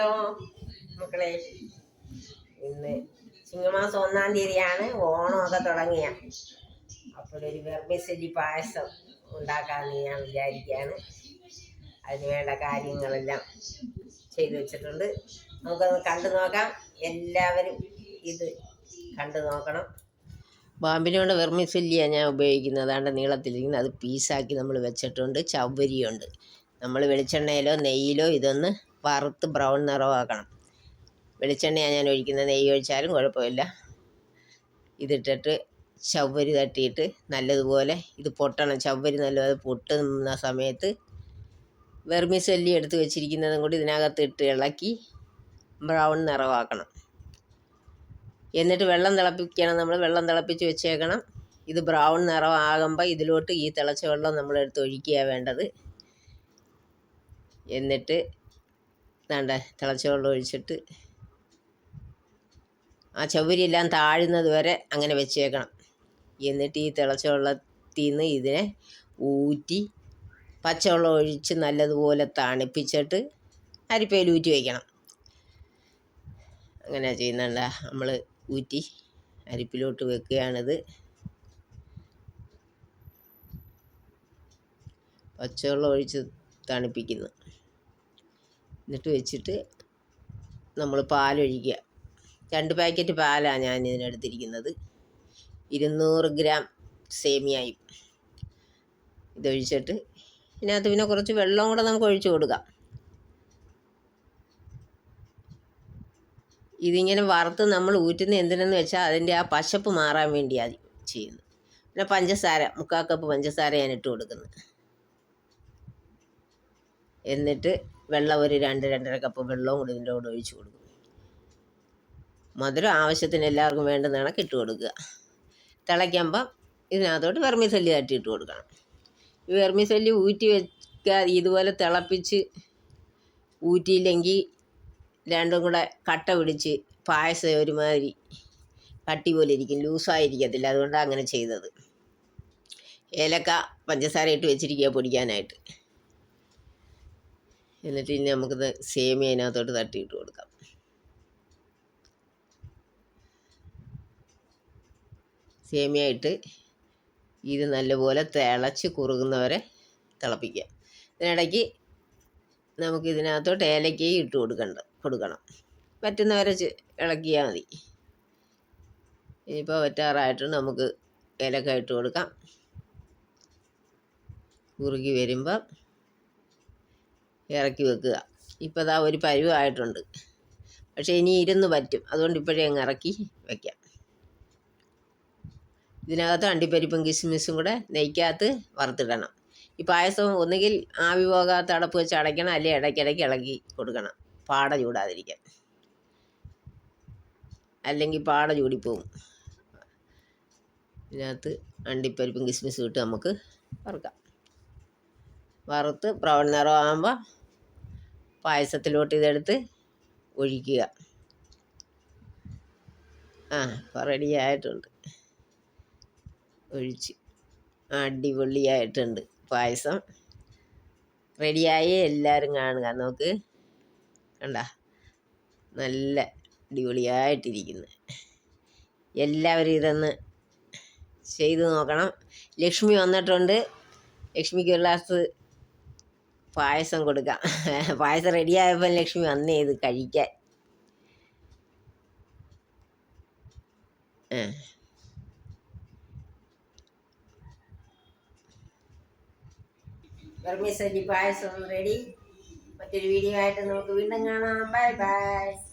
Hello മക്കളെ. ഇന്ന് ചിങ്ങമാസം ഒന്നാം തീയതിയാണ് ഓണമൊക്കെ തുടങ്ങിയ. അപ്പോഴൊരു വെർമിസലി പായസം ഉണ്ടാക്കാമെന്ന് ഞാൻ വിചാരിക്കുകയാണ്. അതിന് വേണ്ട കാര്യങ്ങളെല്ലാം ചെയ്തു വെച്ചിട്ടുണ്ട്. നമുക്കൊന്ന് കണ്ടു നോക്കാം. എല്ലാവരും ഇത് കണ്ടു നോക്കണം. ബാമ്പിനോട് വെർമിസല്ലിയാണ് ഞാൻ ഉപയോഗിക്കുന്നത്. അതാണ്ട് നീളത്തിലിരിക്കുന്നത്. അത് പീസാക്കി നമ്മൾ വെച്ചിട്ടുണ്ട്. ചവ്വരിയുണ്ട്. നമ്മൾ വെളിച്ചെണ്ണയിലോ നെയ്യിലോ ഇതൊന്ന് വറുത്ത് ബ്രൗൺ നിറമാക്കണം. വെളിച്ചെണ്ണയാണ് ഞാൻ ഒഴിക്കുന്നത്. നെയ്യ് ഒഴിച്ചാലും കുഴപ്പമില്ല. ഇതിട്ടിട്ട് ചവ്വരി തട്ടിയിട്ട് നല്ലതുപോലെ ഇത് പൊട്ടണം. ചവ്വരി നല്ലത് പൊട്ടുന്ന സമയത്ത് വെർമിസല്ലി എടുത്ത് വെച്ചിരിക്കുന്നതും കൂടി ഇതിനകത്ത് ഇട്ട് ഇളക്കി ബ്രൗൺ നിറവാക്കണം എന്നിട്ട് വെള്ളം തിളപ്പിക്കണം. നമ്മൾ വെള്ളം തിളപ്പിച്ച് വെച്ചേക്കണം. ഇത് ബ്രൗൺ നിറമാകുമ്പോൾ ഇതിലോട്ട് ഈ തിളച്ച വെള്ളം നമ്മൾ നമ്മളെടുത്ത് ഒഴിക്കുക വേണ്ടത്. എന്നിട്ട് വേണ്ട തിളച്ച വെള്ളം ഒഴിച്ചിട്ട് ആ ചവരി എല്ലാം താഴുന്നത് വരെ അങ്ങനെ വെച്ചേക്കണം. എന്നിട്ട് ഈ തിളച്ച വെള്ളത്തിൽ നിന്ന് ഇതിനെ ഊറ്റി പച്ചവെള്ളം ഒഴിച്ച് നല്ലതുപോലെ തണുപ്പിച്ചിട്ട് അരിപ്പയിൽ ഊറ്റി വയ്ക്കണം അങ്ങനെ ചെയ്യുന്നുണ്ട. നമ്മൾ ഊറ്റി അരിപ്പിലോട്ട് വെക്കുകയാണിത്. പച്ചവെള്ളം ഒഴിച്ച് തണുപ്പിക്കുന്നു. എന്നിട്ട് വെച്ചിട്ട് നമ്മൾ പാലൊഴിക്കുക. രണ്ട് പാക്കറ്റ് പാലാണ് ഞാൻ ഇതിനെടുത്തിരിക്കുന്നത്. ഇരുന്നൂറ് ഗ്രാം സേമിയായും ഇതൊഴിച്ചിട്ട് ഇതിനകത്ത് പിന്നെ കുറച്ച് വെള്ളം കൂടെ നമുക്ക് ഒഴിച്ചു കൊടുക്കാം. ഇതിങ്ങനെ വറുത്ത് നമ്മൾ ഊറ്റുന്ന എന്തിനെന്ന് വെച്ചാൽ അതിന്റെ ആ പശപ്പ് മാറാൻ വേണ്ടിയാണ് ചെയ്യുന്നത്. പിന്നെ പഞ്ചസാര മുക്കാൽ കപ്പ് പഞ്ചസാര ഞാൻ ഇട്ട് കൊടുക്കുന്നത് എന്നിട്ട് വെള്ളം ഒരു രണ്ട് രണ്ടര കപ്പ് വെള്ളവും കൂടി ഇതിന്റെ കൂടെ ഒഴിച്ച് കൊടുക്കും. മധുരം ആവശ്യത്തിന് എല്ലാവർക്കും വേണ്ടുന്ന കണക്ക് ഇട്ട് കൊടുക്കുക. തിളയ്ക്കുമ്പം ഇതിനകത്തോട്ട് വെർമിസല്ലി തട്ടി ഇട്ട് കൊടുക്കണം. ഈ വെർമിസല്ലി ഊറ്റി വെക്കാ ഇതുപോലെ തിളപ്പിച്ച് ഊറ്റിയില്ലെങ്കിൽ രണ്ടും കൂടെ കട്ട പിടിച്ച് പായസം ഒരുമാതിരി കട്ടി പോലെ ഇരിക്കും ലൂസായിരിക്കത്തില്ല. അതുകൊണ്ടാണ് അങ്ങനെ ചെയ്തത്. ഏലക്ക പഞ്ചസാര ഇട്ട് വെച്ചിരിക്കുക പൊടിക്കാനായിട്ട്. എന്നിട്ട് ഇനി നമുക്കിത് സേമിയ അതിനകത്തോട്ട് തട്ടിയിട്ട് കൊടുക്കാം. സേമിയ ഇട്ട് ഇത് നല്ലപോലെ തിളച്ച് കുറുകുന്നവരെ തിളപ്പിക്കുക. ഇതിനിടയ്ക്ക് നമുക്ക് ഇതിനകത്തോട്ട് ഏലക്കയും ഇട്ട് കൊടുക്കണ്ട കൊടുക്കണം. പറ്റുന്നവരെ ഇളക്കിയാൽ മതി. ഇനിയിപ്പോൾ പറ്റാറായിട്ട് നമുക്ക് ഏലക്ക ഇട്ട് കൊടുക്കാം. കുറുകി വരുമ്പം ഇറക്കി വെക്കുക. ഇപ്പോൾ ദാ ഒരു പരുവായിട്ടുണ്ട് പക്ഷേ ഇനി ഇരുന്ന് പറ്റും. അതുകൊണ്ട് ഇപ്പോഴേ അങ്ങ് ഇറക്കി വയ്ക്കാം ഇതിനകത്ത് അണ്ടിപ്പരിപ്പും കിസ്മിസും കൂടെ നെയ്ക്കകത്ത് വറുത്തിടണം. ഈ പായസം ഒന്നുകിൽ ആവി പോകാത്ത അടപ്പ് വെച്ച് അടയ്ക്കണം അല്ലെങ്കിൽ ഇടയ്ക്കിടയ്ക്ക് ഇളക്കി കൊടുക്കണം. പാട ചൂടാതിരിക്കാൻ. അല്ലെങ്കിൽ പാട ചൂടിപ്പോവും. ഇതിനകത്ത് അണ്ടിപ്പരിപ്പും കിസ്മിസും ഇട്ട് നമുക്ക് വറുക്കാം. വറുത്ത് ബ്രൗൺ നിറമാകുമ്പോൾ പായസത്തിലോട്ട് ഇതെടുത്ത് ഒഴിക്കുക. ആ ഇപ്പോൾ റെഡി ആയിട്ടുണ്ട്. ഒഴിച്ച്. അടിപൊളിയായിട്ടുണ്ട് പായസം. റെഡിയായി എല്ലാവരും കാണുക. നമുക്ക് കണ്ട? നല്ല അടിപൊളിയായിട്ടിരിക്കുന്നു. എല്ലാവരും ഇതൊന്ന് ചെയ്തു നോക്കണം. ലക്ഷ്മി വന്നിട്ടുണ്ട്. ലക്ഷ്മിക്ക് ഒരു ഗ്ലാസ് പായസം കൊടുക്കാം. പായസം റെഡിയായപ്പോൾ ലക്ഷ്മി വന്നേ ഇത് കഴിക്കാൻ. ആ. പായസം റെഡി മറ്റൊരു വീഡിയോ ആയിട്ട് നമുക്ക് വീണ്ടും കാണാം. Bye bye